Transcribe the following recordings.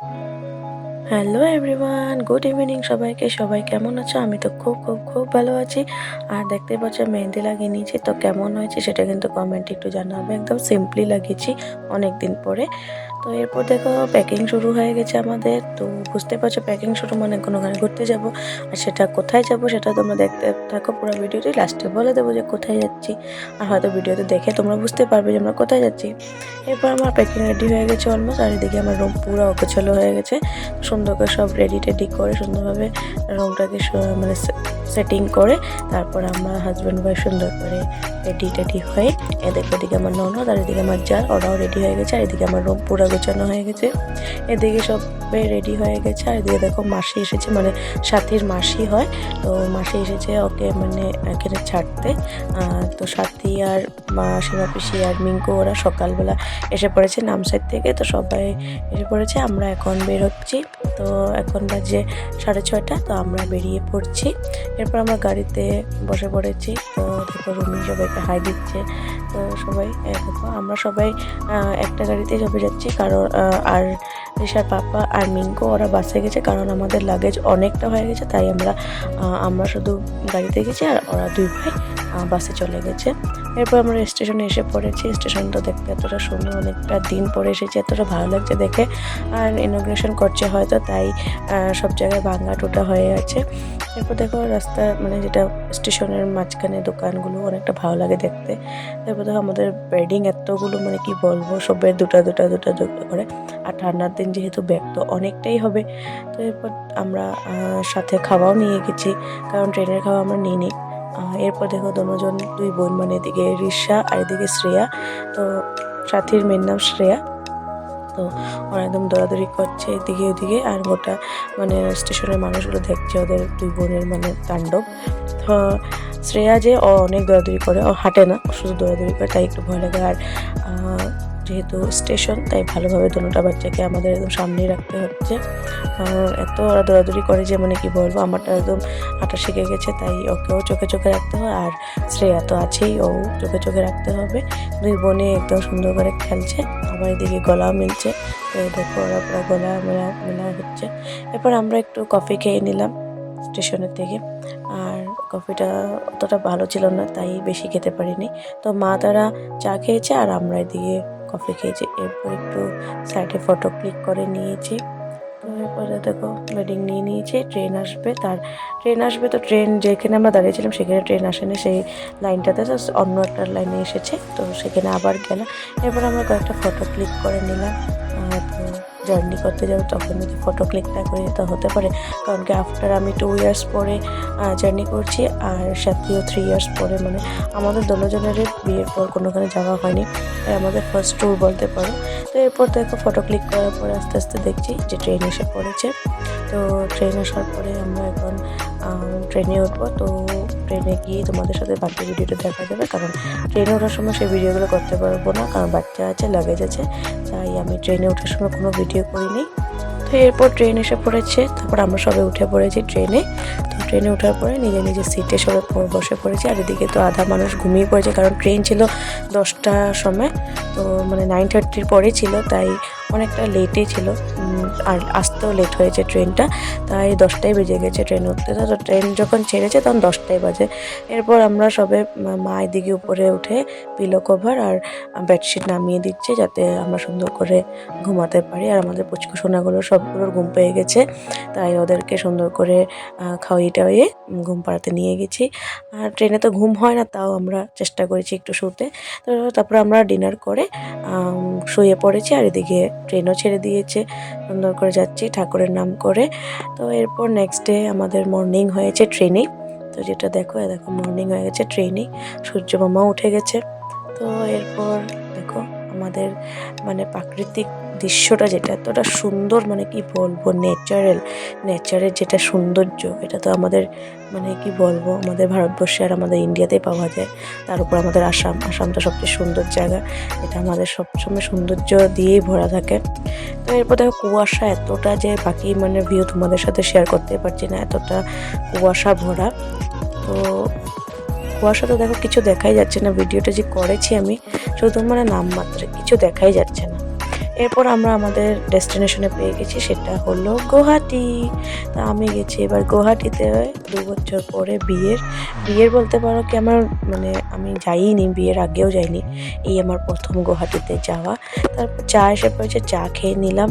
Hello everyone good evening সবাইকে, সবাই কেমন আছো? আমি তো খুব খুব খুব ভালো আছি। আর দেখতে পাচ্ছ মেহেন্দি লাগিয়ে নিয়েছি, তো কেমন হয়েছে সেটা কিন্তু কমেন্ট একটু জানাবে। একদম সিম্পলি লাগিয়েছি অনেক দিন পরে। তো এরপর দেখো প্যাকিং শুরু হয়ে গেছে আমাদের। তো বুঝতে পারছ প্যাকিং শুরু মানে কোনো গানে ঘুরতে যাব আর সেটা কোথায় যাব সেটা তোমরা দেখতে থাকো পুরো ভিডিওটি। লাস্টে বলে দেবো যে কোথায় যাচ্ছি আর হয়তো ভিডিওতে দেখে তোমরা বুঝতে পারবে যে আমরা কোথায় যাচ্ছি। এরপর আমার প্যাকিং রেডি হয়ে গেছে অলমোস্ট আর এদিকে আমার রুম পুরো অগোছালো হয়ে গেছে। সুন্দর করে সব রেডি টেডি করে সুন্দরভাবে রুমটাকে মানে সেটিং করে তারপর আমার হাজব্যান্ড ওয়াইফ সুন্দর করে রেডি টেডি হয়ে এদিকে ওদিকে আমার ননদ, আর এদিকে আমার জার ওরাও রেডি হয়ে গেছে, আর এদিকে আমার রুম পুরো গোছানো হয়ে গেছে। এদিকে সবাই রেডি হয়ে গেছে। আর এদিকে দেখো মাসি এসেছে মানে সাথীর মাসি হয়। তো মাসি এসেছে ওকে মানে এখানে ছাড়তে। তো সাথী আর মা সীমা পিসি আর মিঙ্কু, ওরা সকালবেলা এসে পড়েছে নামসাইড থেকে। তো সবাই এসে পড়েছে, আমরা এখন বের হচ্ছি। তো এখন বাজে সাড়ে ছয়টা, তো আমরা বেরিয়ে পড়ছি। এরপর আমরা গাড়িতে বসে পড়েছি। তো দেখো রুমি সবাইকে হাই দিচ্ছে। তো সবাই আমরা সবাই একটা গাড়িতে সবাই যাচ্ছি। কারণ আর ঋষার পাপা আর মিঙ্কো, ওরা বাসে গেছে কারণ আমাদের লাগেজ অনেকটা হয়ে গেছে, তাই আমরা আমরা শুধু গাড়িতে গেছি আর ওরা দুই ভাই বাসে চলে গেছে। এরপর আমরা স্টেশনে এসে পড়েছি। স্টেশনটা দেখতে এতটা সুন্দর, অনেকটা দিন পরে এসেছি, এতটা ভালো লাগছে দেখে। আর ইনোগ্রেশন করছে হয়তো, তাই সব জায়গায় ভাঙা টোটা হয়ে আছে। এরপর দেখো রাস্তা মানে যেটা স্টেশনের মাঝখানে দোকানগুলো, অনেকটা ভালো লাগে দেখতে। তারপর দেখো আমাদের বেডিং এতগুলো মানে কি বলব, সবের দুটা দুটা দুটা, দুটো করে। আর ঠান্ডার দিন যেহেতু ব্যাগ তো অনেকটাই হবে। তো এরপর আমরা সাথে খাওয়াও নিয়ে গেছি, কারণ ট্রেনের খাওয়া আমরা নিয়ে নিই এরপর দেখো দুজন, দুই বোন মানে এদিকে রিসা আর এদিকে শ্রেয়া। তো সাথীর মেয়ের নাম শ্রেয়া। তো ওরা একদম দৌড়াদৌড়ি করছে এদিকে ওদিকে আর গোটা মানে স্টেশনের মানুষগুলো দেখছে ওদের দুই বোনের মানে তাণ্ডব। তো শ্রেয়া যে, ও অনেক দৌড়াদৌড়ি করে, ও হাঁটে না শুধু দৌড়াদৌড়ি করে, তাই একটু ভয় লাগে। আর যেহেতু স্টেশন, তাই ভালোভাবে দুটা বাচ্চাকে আমাদের একদম সামনেই রাখতে হচ্ছে। কারণ এত ওরা দৌড়াদৌড়ি করে যে মানে কি বলব, আমারটা একদম হাঁটা শিখে গেছে, তাই ওকেও চোখে চোখে রাখতে হয়। আর শ্রেয়া তো আছেই, ও চোখে চোখে রাখতে হবে। দুই বোনে একদম সুন্দর করে খেলছে, আবার এদিকে গলাও মিলছে। তো দেখো ওরা পুরো গলা মেলা মেলা হচ্ছে। এরপর আমরা একটু কফি খেয়ে নিলাম স্টেশনের থেকে আর কফিটা অতটা ভালো ছিল না, তাই বেশি খেতে পারিনি। তো মা তারা চা খেয়েছে, আর আমরা এদিকে কফি খেয়েছি। এরপর একটু সাইডে ফটো ক্লিক করে নিয়েছি। এরপরে দেখো ওয়েডিং নিয়ে নিয়েছি ট্রেন আসবে, তার ট্রেন আসবে তো ট্রেন যেখানে আমরা দাঁড়িয়েছিলাম সেখানে ট্রেন আসেনি, সেই লাইনটাতে তো অন্য একটা লাইনে এসেছে, তো সেখানে আবার গেলাম। এরপর আমরা কয়েকটা ফটো ক্লিক করে নিলাম। জার্নি করতে যাব, তখন যদি ফটো ক্লিক না করি তো হতে পারে। কারণ কি আফটার আমি টু ইয়ার্স পরে জার্নি করছি, আর সাথীও থ্রি ইয়ার্স পরে মানে আমাদের দুজনেরই বিয়ের পর কোনোখানে যাওয়া হয়নি। তাই আমাদের ফার্স্ট ট্যুর বলতে পারো। তো এরপর দেখো ফটো ক্লিক করার পরে আস্তে আস্তে দেখছি যে ট্রেন এসে পড়েছে। তো ট্রেন আসার পরে আমরা এখন ট্রেনে উঠবো। তো ট্রেনে গিয়ে তোমাদের সাথে বাকি ভিডিওটা দেখা যাবে। কারণ ট্রেনে ওঠার সময় সেই ভিডিওগুলো করতে পারব না। কারণ বাচ্চা আছে লাগেজ আছে। তাই আমি ট্রেনে ওঠার সময় কোনো ভিডিও করিনি। তো এরপর ট্রেন এসে পড়েছে, তারপর আমরা সবাই উঠে পড়েছি ট্রেনে তো ট্রেনে ওঠার পরে নিজে নিজের সিটে সবাই বসে পড়েছি, আর এদিকে তো আধা মানুষ ঘুমিয়ে পড়েছে, কারণ ট্রেন ছিল দশটার সময়। তো মানে নাইন থার্টির পরে ছিল, তাই অনেকটা লেটে ছিল। আর আসতেও লেট হয়েছে ট্রেনটা তাই দশটায় বেজে গেছে ট্রেন উঠতে। তো ট্রেন যখন ছেড়েছে তখন দশটায় বাজে। এরপর আমরা সবে মা- এদিকে উপরে উঠে পিলো কভার আর বেডশিট নামিয়ে দিচ্ছে যাতে আমরা সুন্দর করে ঘুমাতে পারি। আর আমাদের পুচকু সোনাগুলো সবগুলোর ঘুম পেয়ে গেছে, তাই ওদেরকে সুন্দর করে খাওয়িয়ে টাওয়িয়ে ঘুম পাড়াতে নিয়ে গেছি। আর ট্রেনে তো ঘুম হয় না, তাও আমরা চেষ্টা করেছি একটু শুতে। তো তারপর আমরা ডিনার করে শুয়ে পড়েছি আর এদিকে ট্রেনও ছেড়ে দিয়েছে। সুন্দর করে যাচ্ছি। ঠাকুরের নাম করে। তো এরপর নেক্সট ডে আমাদের মর্নিং হয়েছে ট্রেনে তো যেটা দেখো দেখো মর্নিং হয়ে গেছে ট্রেনে সূর্য মামা উঠে গেছে। তো এরপর দেখো আমাদের মানে প্রাকৃতিক দৃশ্যটা যেটা এতটা সুন্দর মানে কি বলব ন্যাচারাল নেচারের যেটা সৌন্দর্য, এটা তো আমাদের মানে কি বলব, আমাদের ভারতবর্ষে আর আমাদের ইন্ডিয়াতেই পাওয়া যায়। তার উপর আমাদের আসাম আসাম তো সবচেয়ে সুন্দর জায়গা। এটা আমাদের সবসময় সৌন্দর্য দিয়েই ভরা থাকে। তো এরপর দেখো, কুয়াশা এতটা যে বাকি মানে ভিউ তোমাদের সাথে শেয়ার করতে পারছি না, এতটা কুয়াশা ভরা। তো কুয়াশা তো দেখো, কিছু দেখাই যাচ্ছে না, ভিডিওটা যে করেছি আমি, শুধু মানে নামমাত্র, কিছু দেখাই যাচ্ছে না। এরপর আমরা আমাদের ডেস্টিনেশনে পেয়ে গেছি, সেটা হলো গুয়াহাটি। তা আমি গেছি এবার গুয়াহাটিতে দু বছর পরে বিয়ের। বিয়ের বলতে পারো কি আমার মানে আমি যাইনি, বিয়ের আগেও যাইনি। এই আমার প্রথম গুয়াহাটিতে যাওয়া। তারপর চা এসে পড়েছে, চা খেয়ে নিলাম।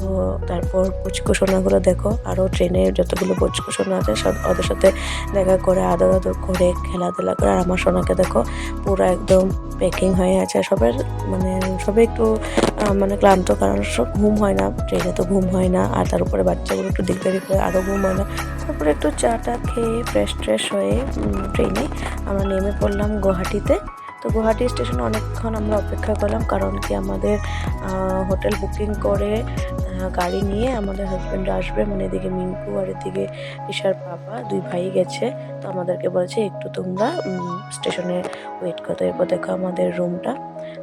তো তারপর পুচকুসোনাগুলো দেখো আরও ট্রেনে যতগুলো পুচকুসোনা আছে, সব ওদের সাথে দেখা করে আদর আদর করে, খেলাধুলা করে। আর আমার সোনাকে দেখো, পুরো একদম প্যাকিং হয়ে আছে। সবার মানে সবাই একটু মানে ক্লান্ত কারণ সব ঘুম হয় না, ট্রেনে তো ঘুম হয় না, আর তার উপরে বাচ্চাগুলো একটু দিকদারি করে আরও ঘুম হয় না। তারপরে একটু চা টা খেয়ে ফ্রেশ ট্রেশ হয়ে ট্রেনে আমরা নেমে পড়লাম গুয়াহাটিতে। তো গুয়াহাটি স্টেশনে অনেকক্ষণ আমরা অপেক্ষা করলাম, কারণ কি আমাদের হোটেল বুকিং করে গাড়ি নিয়ে আমাদের হাজব্যান্ড আসবে। মানে এদিকে মিঙ্কু আর এদিকে ঈশার বাবা, দুই ভাই গেছে। তো আমাদেরকে বলেছে, একটু তোমরা স্টেশনে ওয়েট করতে এরপর দেখো আমাদের রুমটা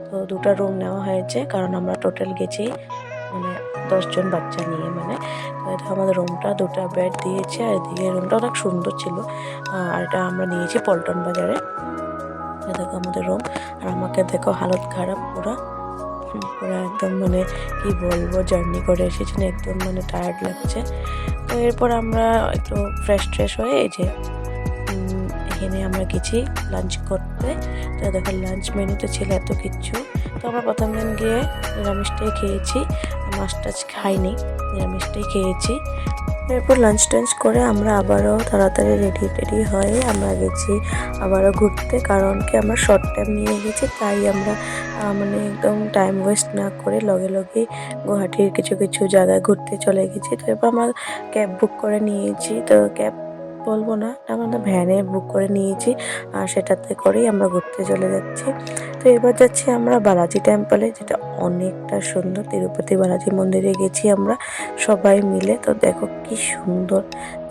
তো দুটো রুম নেওয়া হয়েছে, কারণ আমরা টোটাল গেছি মানে দশজন বাচ্চা নিয়ে মানে। এটা আমাদের রুমটা দুটো বেড দিয়েছে, আর এদিকে রুমটা অনেক সুন্দর ছিল। আর এটা আমরা নিয়েছি পল্টন বাজারে। দেখো আমাদের রুম আর আমাকে দেখো হালত খারাপ পুরো। একদম মানে কি বলব জার্নি করে এসেছি না একদম মানে টায়ার্ড লাগছে। তো এরপর আমরা একটু ফ্রেশ ট্রেশ হয়ে এই যে এখানে আমরা গেছি লাঞ্চ করতে। তো দেখো লাঞ্চ মেনুতে ছিল এত কিচ্ছু তো আমরা প্রথম দিন গিয়ে নিরামিষটাই খেয়েছি। মাছ টাছ খাইনি, নিরামিষটাই খেয়েছি। এরপর লাঞ্চ টাঞ্চ করে আমরা আবারও তাড়াতাড়ি রেডি টেডি হয়ে আমরা গেছি আবারও ঘুরতে। কারণ কি আমরা শর্ট টাইম নিয়ে গেছি, তাই আমরা মানে একদম টাইম ওয়েস্ট না করে লগে লগে গুয়াহাটির কিছু কিছু জায়গায় ঘুরতে চলে গেছি। তো এরপর আমরা ক্যাব বুক করে নিয়েছি। তো ক্যাব বলব না। আমরা ভ্যানে বুক করে নিয়েছি, আর সেটাতে করেই আমরা ঘুরতে চলে যাচ্ছি। তো এবার যাচ্ছি আমরা বালাজি টেম্পলে যেটা অনেকটা সুন্দর। তিরুপতি বালাজি মন্দিরে গেছি আমরা সবাই মিলে। তো দেখো কি সুন্দর।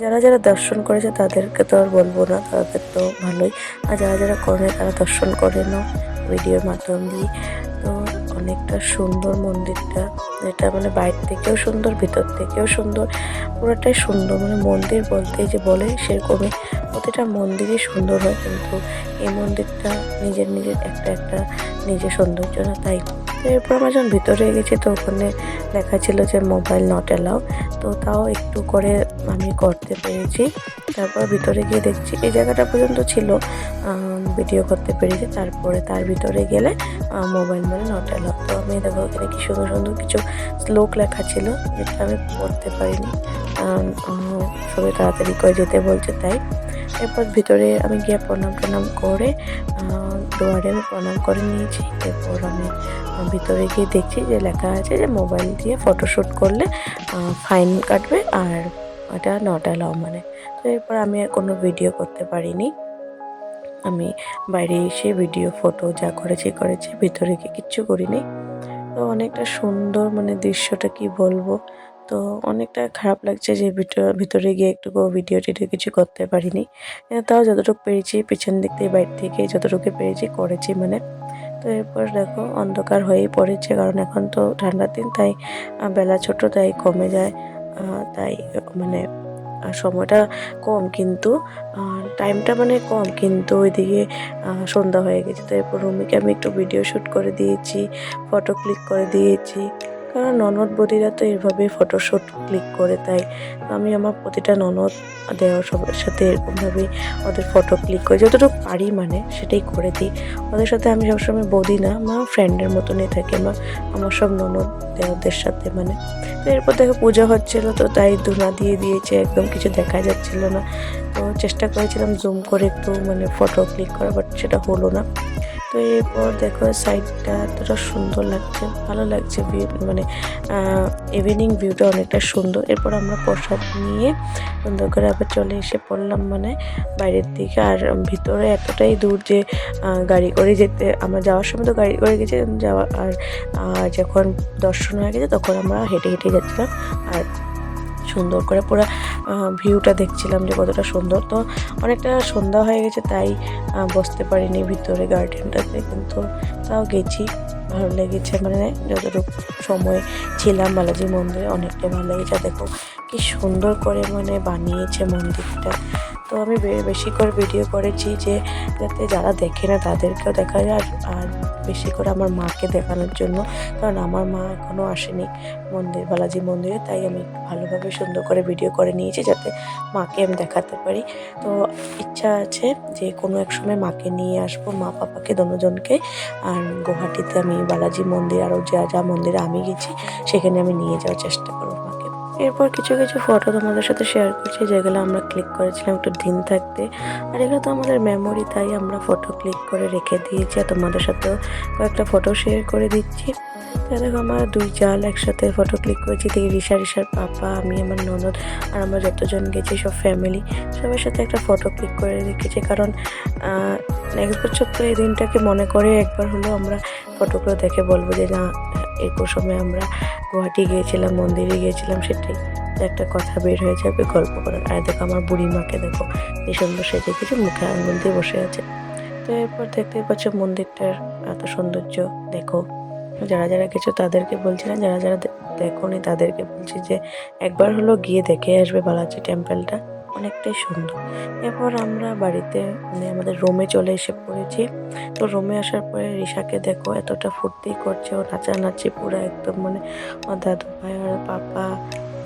যারা যারা দর্শন করেছে তাদেরকে তো আর বলব না, তাদের তো ভালোই। আর যারা যারা করে, তারা দর্শন করে নাও ভিডিওর মাধ্যম দিয়ে। তো অনেকটা সুন্দর মন্দিরটা। এটা মানে বাইর থেকেও সুন্দর, ভিতর থেকেও সুন্দর, পুরোটাই সুন্দর। মানে মন্দির বলতে যে বলে সেরকমই প্রতিটা মন্দিরই সুন্দর হয়, কিন্তু এই মন্দিরটা নিজের নিজের একটা একটা নিজের সৌন্দর্য না, তাই। এরপর আমরা যখন ভিতরে গেছি, তো ওখানে লেখা ছিল যে মোবাইল নট অ্যালাউ তো তাও একটু করে আমি করতে পেরেছি। তারপর ভিতরে গিয়ে দেখছি, এই জায়গাটা পর্যন্ত ছিল ভিডিও করতে পেরেছি। তারপরে তার ভিতরে গেলে মোবাইল মানে নট অ্যালাউ তো আমি দেখো, এখানে কি সুন্দর সুন্দর কিছু শ্লোক লেখা ছিল, যেটা আমি পড়তে পারিনি। সবাই তাড়াতাড়ি করে যেতে বলছে তাই। এরপর ভিতরে আমি গিয়ে প্রণাম টনাম করে দুয়ারে আমি প্রণাম করে নিয়েছি। এরপর আমি ভিতরে গিয়ে দেখছি যে লেখা আছে যে মোবাইল দিয়ে ফটোশ্যুট করলে ফাইন কাটবে আর ওটা নট অ্যালাউ মানে। তো এরপর আমি আর কোনো ভিডিও করতে পারিনি। আমি বাইরে এসে ভিডিও ফটো যা করেছি করেছি, ভিতরে গিয়ে কিচ্ছু করিনি। তো অনেকটা সুন্দর মানে দৃশ্যটা কি বলব? তো অনেকটা খারাপ লাগছে যে ভিতর, ভিতরে গিয়ে একটু ভিডিও টিডিও কিছু করতে পারিনি। তাও যতটুকু পেরেছি, পিছন দিক থেকে বাইরে থেকে যতটুকু পেরেছি করেছি মানে। তো এরপর দেখো, অন্ধকার হয়েই পড়েছে, কারণ এখন তো ঠান্ডার দিন, তাই বেলা ছোট, তাই কমে যায় তাই মানে সময়টা কম কিন্তু টাইমটা মানে কম কিন্তু ওইদিকে সন্ধ্যা হয়ে গেছে। তো এরপর রুমিকে আমি একটু ভিডিও শ্যুট করে দিয়েছি ফটো ক্লিক করে দিয়েছি। কারণ ননদ বদিরা তো এভাবেই ফটোশ্যুট ক্লিক করে, তাই আমি আমার প্রতিটা ননদ দেওয়া সবার সাথে এরকমভাবেই ওদের ফটো ক্লিক করি। যতটুকু পারি মানে সেটাই করে দিই। ওদের সাথে আমি সবসময় বদি না, মা ফ্রেন্ডের মতনই থাকি, মা আমার সব ননদ দেওয়াদের সাথে মানে। তো এরপর দেখো পূজা হচ্ছিল তো, তাই ধুনা দিয়ে দিয়েছে, একদম কিছু দেখা যাচ্ছিল না। তো চেষ্টা করেছিলাম জুম করে একটু মানে ফটো ক্লিক করা বাট সেটা হলো না। তো এরপর দেখো সাইডটা এতটা সুন্দর লাগছে, ভালো লাগছে ভিউ মানে ইভিনিং ভিউটা অনেকটা সুন্দর। এরপর আমরা প্রসাদ নিয়ে সুন্দর করে আবার চলে এসে পড়লাম মানে বাইরের দিকে। আর ভিতরে এতটাই দূর যে গাড়ি করে যেতে, আমরা যাওয়ার সময় তো গাড়ি করে গেছি, যাওয়া আর যখন দর্শন হয়ে গেছে তখন আমরা হেঁটে হেঁটে যাচ্ছিলাম। আর সুন্দর করে পুরো ভিউটা দেখছিলাম যে কতটা সুন্দর। তো অনেকটা সন্ধ্যা হয়ে গেছে, তাই বসতে পারিনি ভিতরে গার্ডেনটাতে, কিন্তু তাও গেছি। ভালো লেগেছে মানে যতটুকু সময় ছিলাম বালাজি মন্দিরে অনেকটা ভালো লেগেছে। দেখো কি সুন্দর করে মানে বানিয়েছে মন্দিরটা। তো আমি বেশি করে ভিডিও করেছি যে, যাতে যারা দেখে না তাদেরকেও দেখা যায়। আর বেশি করে আমার মাকে দেখানোর জন্য। কারণ আমার মা এখনও আসেনি মন্দির, বালাজি মন্দিরে। তাই আমি একটু ভালোভাবে সুন্দর করে ভিডিও করে নিয়েছি যাতে মাকে আমি দেখাতে পারি। তো ইচ্ছা আছে যে কোনো এক সময় মাকে নিয়ে আসব, মা পাপাকে, দনোজনকে। আর গুয়াহাটিতে আমি বালাজি মন্দির, আরও যা যা মন্দিরে আমি গেছি, সেখানে আমি নিয়ে যাওয়ার চেষ্টা করব। এরপর কিছু কিছু ফটো তোমাদের সাথে শেয়ার করছি, যেগুলো আমরা ক্লিক করেছিলাম একটু দিন থাকতে। আর এগুলো তো আমাদের মেমোরি তাই আমরা ফটো ক্লিক করে রেখে দিয়েছি। আর তোমাদের সাথেও কয়েকটা ফটো শেয়ার করে দিচ্ছি। দেখো, আমরা দুই জাল একসাথে ফটো ক্লিক করেছি। দেখি রিসা রিসার পাপা, আমি, আমার ননদ আর আমরা যতজন গেছি, সব ফ্যামিলি সবার সাথে একটা ফটো ক্লিক করে রেখেছি। কারণ নেক্সট বছর তো এই দিনটাকে মনে করে একবার হলেও আমরা ফটোগুলো দেখে বলব যে, না এরপর সময় আমরা গুয়াহাটি গিয়েছিলাম, মন্দিরে গিয়েছিলাম সেটাই একটা কথা বের হয়ে যাবে গল্প করার। আর দেখো আমার বুড়ি মাকে দেখো সুন্দর সেজে কিছু মুখে আঙুল দিয়ে বসে আছে। তো এরপর দেখতেই পাচ্ছ মন্দিরটার এত সৌন্দর্য, দেখো। যারা যারা গেছো তাদেরকে বলছি না, যারা যারা দেখোনি তাদেরকে বলছি যে একবার হলো গিয়ে দেখে আসবে বালাজি টেম্পলটা। অনেকটাই সুন্দর। এরপর আমরা বাড়িতে মানে আমাদের রোমে চলে এসে পড়েছি। তো রোমে আসার পরে রিশাকে দেখো এতটা ফুর্তি করছে, ও নাচানাচি পুরো একদম মানে আমার দাদু ভাই আর পাপা,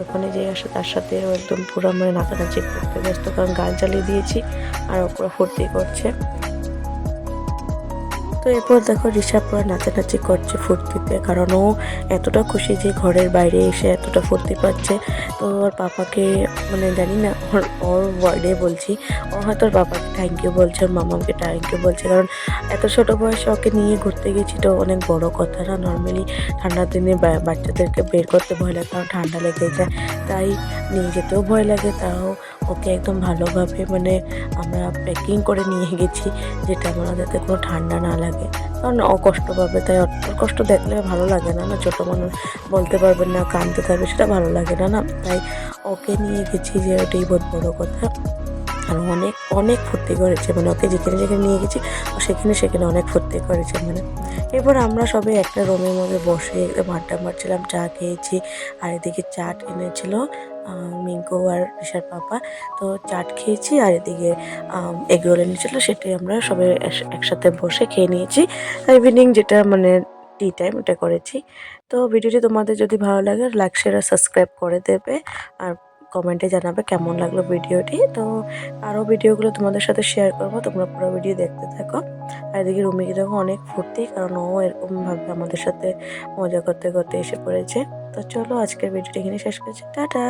ওখানে যে আসে তার সাথে ও একদম পুরো মানে নাচানাচি করতে ব্যস্ত। কারণ গান চালিয়ে দিয়েছি আর ও পুরো ফুর্তি করছে। তো এরপর দেখো ঋষা পুরো নাচানাচি করছে ফুর্তিতে কারণ ও এতটা খুশি যে ঘরের বাইরে এসে এতটা ফুর্তি পাচ্ছে তো ওর পাপাকে মানে জানি না, ওর ওর ওয়ার্ডে বলছি, ও হয়তো ওর পাপাকে থ্যাংক ইউ বলছে, ওর মামাকে থ্যাংক ইউ বলছে, কারণ এত ছোট বয়সে ওকে নিয়ে ঘুরতে গেছি তো অনেক বড় কথা না। নর্মালি ঠান্ডার দিনে বাচ্চাদেরকে বের করতে ভয় লাগে, কারণ ঠান্ডা লেগে যায়, তাই নিয়ে যেতেও ভয় লাগে, তাও ওকে একদম ভালোভাবে মানে আমরা প্যাকিং করে নিয়ে গেছি, যেটা আমরা যাতে কোনো ঠান্ডা না লাগে। কারণ অকষ্ট কষ্ট পাবে, তাই ওর কষ্ট দেখলে ভালো লাগে না না? ছোটো মানুষ বলতে পারবে না, কাঁদতে থাকবে, সেটা ভালো লাগে না না? তাই ওকে নিয়ে গেছি যে ওটাই বহুত বড়ো কথা। আর অনেক অনেক ফুর্তি করেছে। মানে ওকে যেখানে যেখানে নিয়ে গেছি সেখানে সেখানে অনেক ফুর্তি করেছে মানে। এরপর আমরা সবাই একটা রুমের মধ্যে বসে আড্ডা মারছিলাম, চা খেয়েছি। আর এদিকে চাট এনেছিল মিঙ্কু আর ঋষার পাপা। তো চাট খেয়েছি আর এদিকে এগ রোল এনেছিল, সেটাই আমরা সবাই একসাথে বসে খেয়ে নিয়েছি। ইভিনিং যেটা মানে টি টাইম ওটা করেছি। তো ভিডিওটি তোমাদের যদি ভালো লাগে লাইক শেয়ার আর সাবস্ক্রাইব করে দেবে। আর কমেন্টে জানাবে কেমন লাগল ভিডিওটি। তো আরও ভিডিওগুলো তোমাদের সাথে শেয়ার করব, তোমরা পুরো ভিডিও দেখতে থাকো। আর এদিকে রুমিকে দেখো অনেক ফুর্তি, কারণ ও এরকমভাবে আমাদের সাথে মজা করতে করতে এসে পড়েছে। তো চলো আজকের ভিডিওটি এখানে শেষ করছি। টাটা!